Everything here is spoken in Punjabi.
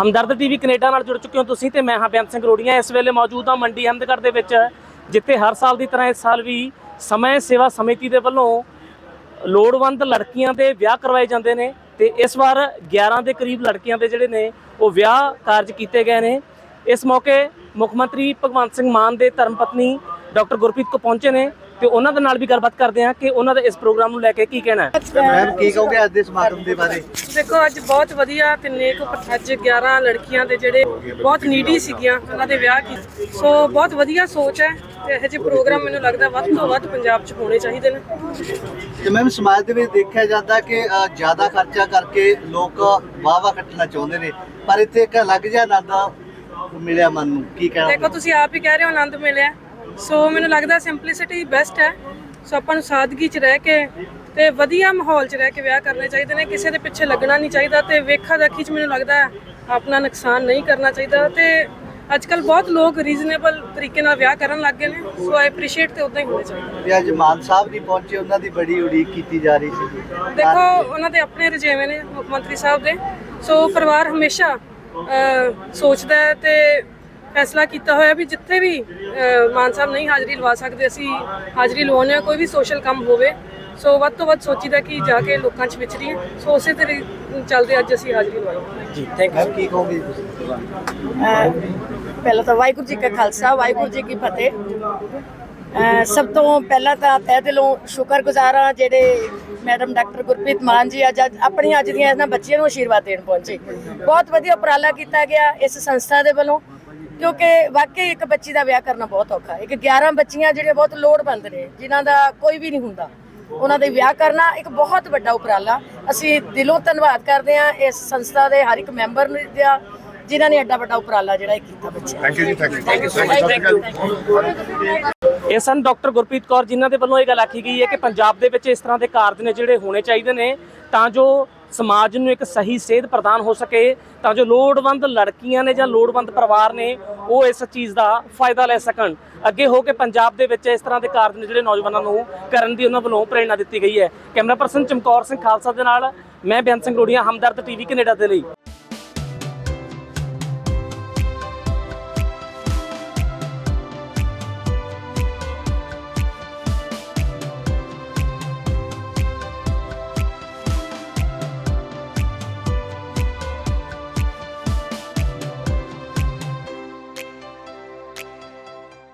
ਹਮਦਰਦ ਟੀਵੀ ਕੈਨੇਡਾ ਨਾਲ ਜੁੜ ਚੁੱਕੇ ਹੋ ਤੁਸੀਂ ਤੇ ਮੈਂ ਹਾਂ ਬੇਅੰਤ ਸਿੰਘ ਰੋੜੀਆਂ ਇਸ ਵੇਲੇ ਮੌਜੂਦ ਹਾਂ ਮੰਡੀ ਅਹਿਮਦਗੜ੍ਹ ਦੇ ਵਿੱਚ, ਜਿੱਥੇ ਹਰ ਸਾਲ ਦੀ ਤਰ੍ਹਾਂ ਇਸ ਸਾਲ ਵੀ ਸਮੇਂ ਸੇਵਾ ਸਮਿਤੀ ਦੇ ਵੱਲੋਂ ਲੋੜਵੰਦ ਲੜਕੀਆਂ ਦੇ ਵਿਆਹ ਕਰਵਾਏ ਜਾਂਦੇ ਨੇ ਤੇ ਇਸ ਵਾਰ 11 ਦੇ ਕਰੀਬ ਲੜਕੀਆਂ ਦੇ ਜਿਹੜੇ ਨੇ ਉਹ ਵਿਆਹ ਕਾਰਜ ਕੀਤੇ ਗਏ ਨੇ। ਇਸ ਮੌਕੇ ਮੁੱਖ ਮੰਤਰੀ ਭਗਵੰਤ ਸਿੰਘ ਮਾਨ ਦੇ ਧਰਮ ਪਤਨੀ ਡਾਕਟਰ ਗੁਰਪ੍ਰੀਤ ਕੋ ਪਹੁੰਚੇ ਨੇ। ਤੇ ਉਹਨਾਂ ਦੇ ਨਾਲ ਵੀ ਗੱਲਬਾਤ ਕਰਦੇ ਹਾਂ ਕਿ ਉਹਨਾਂ ਦਾ ਇਸ ਪ੍ਰੋਗਰਾਮ ਨੂੰ ਲੈ ਕੇ ਕੀ ਕਹਿਣਾ ਹੈ। ਮੈਮ ਕੀ ਕਹੋਗੇ ਅੱਜ ਦੇ ਸਮਾਗਮ ਦੇ ਬਾਰੇ? ਦੇਖੋ ਅੱਜ ਬਹੁਤ ਵਧੀਆ ਤੇ ਨੇਕ ਅੱਜ 11 ਲੜਕੀਆਂ ਦੇ ਜਿਹੜੇ ਬਹੁਤ ਨੀਡੀ ਸੀਗੀਆਂ ਉਹਨਾਂ ਦੇ ਵਿਆਹ ਕੀ ਸੋ ਬਹੁਤ ਵਧੀਆ ਸੋਚ ਹੈ ਤੇ ਇਹੋ ਜਿਹੇ ਪ੍ਰੋਗਰਾਮ ਮੈਨੂੰ ਲੱਗਦਾ ਵੱਧ ਤੋਂ ਵੱਧ ਪੰਜਾਬ 'ਚ ਹੋਣੇ ਚਾਹੀਦੇ ਨੇ। ਤੇ ਮੈਮ ਸਮਾਜ ਦੇ ਵਿੱਚ ਦੇਖਿਆ ਜਾਂਦਾ ਕਿ ਅ, ਜ਼ਿਆਦਾ ਖਰਚਾ ਕਰਕੇ ਲੋਕ ਵਾਵਾ ਕੱਟਣਾ ਚਾਹੁੰਦੇ ਨੇ ਪਰ ਇੱਥੇ ਇੱਕ ਅਲੱਗ ਜਿਹਾ ਆਨੰਦ ਮਿਲਿਆ ਮਨ ਨੂੰ। ਕੀ ਕਹਿਣਾ ਦੇਖੋ ਤੁਸੀਂ ਆਪ ਹੀ ਕਹਿ ਰਹੇ ਹੋ ਆਨੰਦ ਮਿਲਿਆ। ਸੋ ਮੈਨੂੰ ਲੱਗਦਾ ਸਿੰਪਲਿਸਿਟੀ ਬੈਸਟ ਹੈ। ਸੋ ਆਪਾਂ ਨੂੰ ਸਾਦਗੀ 'ਚ ਰਹਿ ਕੇ ਤੇ ਵਧੀਆ ਮਾਹੌਲ 'ਚ ਰਹਿ ਕੇ ਵਿਆਹ ਕਰਨੇ ਚਾਹੀਦੇ ਨੇ। ਕਿਸੇ ਦੇ ਪਿੱਛੇ ਲੱਗਣਾ ਨਹੀਂ ਚਾਹੀਦਾ ਤੇ ਵੇਖਾ ਦਾਖੀ 'ਚ ਮੈਨੂੰ ਲੱਗਦਾ ਆਪਣਾ ਨੁਕਸਾਨ ਨਹੀਂ ਕਰਨਾ ਚਾਹੀਦਾ। ਤੇ ਅੱਜ ਕੱਲ ਬਹੁਤ ਲੋਕ ਰੀਜ਼ਨੇਬਲ ਤਰੀਕੇ ਨਾਲ ਵਿਆਹ ਕਰਨ ਲੱਗ ਗਏ ਨੇ। ਸੋ ਆਈ ਐਪਰੀਸ਼ੀਏਟ ਤੇ ਉਦਾਂ ਹੀ ਹੋਣੇ ਚਾਹੀਦੇ ਵੀ ਅੱਜ ਮਾਨ ਸਾਹਿਬ ਨਹੀਂ ਪਹੁੰਚੇ ਉਹਨਾਂ ਦੀ ਬੜੀ ਉਡੀਕ ਕੀਤੀ ਜਾ ਰਹੀ ਸੀ। ਦੇਖੋ ਉਹਨਾਂ ਦੇ ਆਪਣੇ ਰਜੇਵੇਂ ਨੇ ਮੁੱਖ ਮੰਤਰੀ ਸਾਹਿਬ ਦੇ। ਸੋ ਪਰਿਵਾਰ ਹਮੇਸ਼ਾ ਸੋਚਦਾ ਹੈ ਤੇ ਫੈਸਲਾ ਕੀਤਾ ਹੋਇਆ ਵੀ ਜਿੱਥੇ ਵੀ ਮਾਨ ਸਾਹਿਬ ਨਹੀਂ ਹਾਜ਼ਰੀ ਲਵਾ ਸਕਦੇ ਅਸੀਂ ਹਾਜ਼ਰੀ ਲਵਾਉਂਦੇ ਹਾਂ ਕੋਈ ਵੀ ਸੋਸ਼ਲ ਕੰਮ ਹੋਵੇ। ਸੋ ਵੱਧ ਤੋਂ ਵੱਧ ਸੋਚੀਦਾ ਕਿ ਜਾ ਕੇ ਲੋਕਾਂ 'ਚ ਵਿਚਰੀਏ ਸੋ ਉਸੇ ਤੇ ਚੱਲਦੇ ਅੱਜ ਅਸੀਂ ਹਾਜ਼ਰੀ ਲਵਾਈ। ਜੀ ਥੈਂਕ ਮੈਮ ਕੀ ਕਹੋਗੇ ਪਹਿਲਾਂ ਤਾਂ ਵਾਹਿਗੁਰੂ ਜੀ ਕਾ ਖਾਲਸਾ ਵਾਹਿਗੁਰੂ ਜੀ ਕੀ ਫਤਿਹ। ਸਭ ਤੋਂ ਪਹਿਲਾਂ ਤਾਂ ਤਹਿ ਦਿਲੋਂ ਸ਼ੁਕਰਗੁਜ਼ਾਰ ਹਾਂ ਜਿਹੜੇ ਮੈਡਮ ਡਾਕਟਰ ਗੁਰਪ੍ਰੀਤ ਮਾਨ ਜੀ ਅੱਜ ਅੱਜ- ਆਪਣੀ ਅੱਜ ਦੀਆਂ ਇਹਨਾਂ ਬੱਚੀਆਂ ਨੂੰ ਆਸ਼ੀਰਵਾਦ ਦੇਣ ਪਹੁੰਚੇ। ਬਹੁਤ ਵਧੀਆ ਉਪਰਾਲਾ ਕੀਤਾ ਗਿਆ ਇਸ ਸੰਸਥਾ ਦੇ ਵੱਲੋਂ। ਕਿਉਂਕਿ ਵਾਕਈ ਇੱਕ ਬੱਚੀ ਦਾ ਵਿਆਹ ਕਰਨਾ ਬਹੁਤ ਔਖਾ ਇੱਕ 11 ਬੱਚੀਆਂ ਜਿਹੜੀਆਂ ਬਹੁਤ ਲੋੜਵੰਦ ਨੇ ਜਿਨ੍ਹਾਂ ਦਾ ਕੋਈ ਵੀ ਨਹੀਂ ਹੁੰਦਾ। ਉਹਨਾਂ ਦੇ ਵਿਆਹ ਕਰਨਾ ਇੱਕ ਬਹੁਤ ਵੱਡਾ ਉਪਰਾਲਾ। ਅਸੀਂ ਦਿਲੋਂ ਧੰਨਵਾਦ ਕਰਦੇ ਹਾਂ ਇਸ ਸੰਸਥਾ ਦੇ ਹਰ ਇੱਕ ਮੈਂਬਰ ਨੂੰ ਦਾ ਜਿਨ੍ਹਾਂ ਨੇ ਐਡਾ ਵੱਡਾ ਉਪਰਾਲਾ ਜਿਹੜਾ ਇਹ ਕੀਤਾ ਬੱਚਿਆਂ ਥੈਂਕ ਯੂ ਜੀ thank you thank you thank you ਇਹ ਸਨ ਡਾਕਟਰ ਗੁਰਪ੍ਰੀਤ ਕੌਰ ਜਿਨ੍ਹਾਂ ਦੇ ਵੱਲੋਂ ਇਹ ਗੱਲ ਆਖੀ ਗਈ ਹੈ ਕਿ ਪੰਜਾਬ ਦੇ ਵਿੱਚ ਇਸ ਤਰ੍ਹਾਂ ਦੇ ਕਾਰਜ ਨੇ ਜਿਹੜੇ ਹੋਣੇ ਚਾਹੀਦੇ ਨੇ ਤਾਂ ਜੋ ਸਮਾਜ ਨੂੰ ਇੱਕ ਸਹੀ ਸੇਧ ਪ੍ਰਦਾਨ ਹੋ ਸਕੇ, ਤਾਂ ਜੋ ਲੋੜਵੰਦ ਲੜਕੀਆਂ ਨੇ ਜਾਂ ਲੋੜਵੰਦ ਪਰਿਵਾਰ ਨੇ ਉਹ ਇਸ ਚੀਜ਼ ਦਾ ਫਾਇਦਾ ਲੈ ਸਕਣ। ਅੱਗੇ ਹੋ ਕੇ ਪੰਜਾਬ ਦੇ ਵਿੱਚ ਇਸ ਤਰ੍ਹਾਂ ਦੇ ਕਾਰਜ ਨੇ ਜਿਹੜੇ ਨੌਜਵਾਨਾਂ ਨੂੰ ਕਰਨ ਦੀ ਉਹਨਾਂ ਵੱਲੋਂ ਪ੍ਰੇਰਣਾ ਦਿੱਤੀ ਗਈ ਹੈ। ਕੈਮਰਾ ਪਰਸਨ ਚਮਕੌਰ ਸਿੰਘ ਖਾਲਸਾ ਦੇ ਨਾਲ, ਮੈਂ ਬੇਅੰਤ ਸਿੰਘ ਰੋੜੀਆਂ ਹਮਦਰਦ ਟੀਵੀ ਕੈਨੇਡਾ ਦੇ ਲਈ।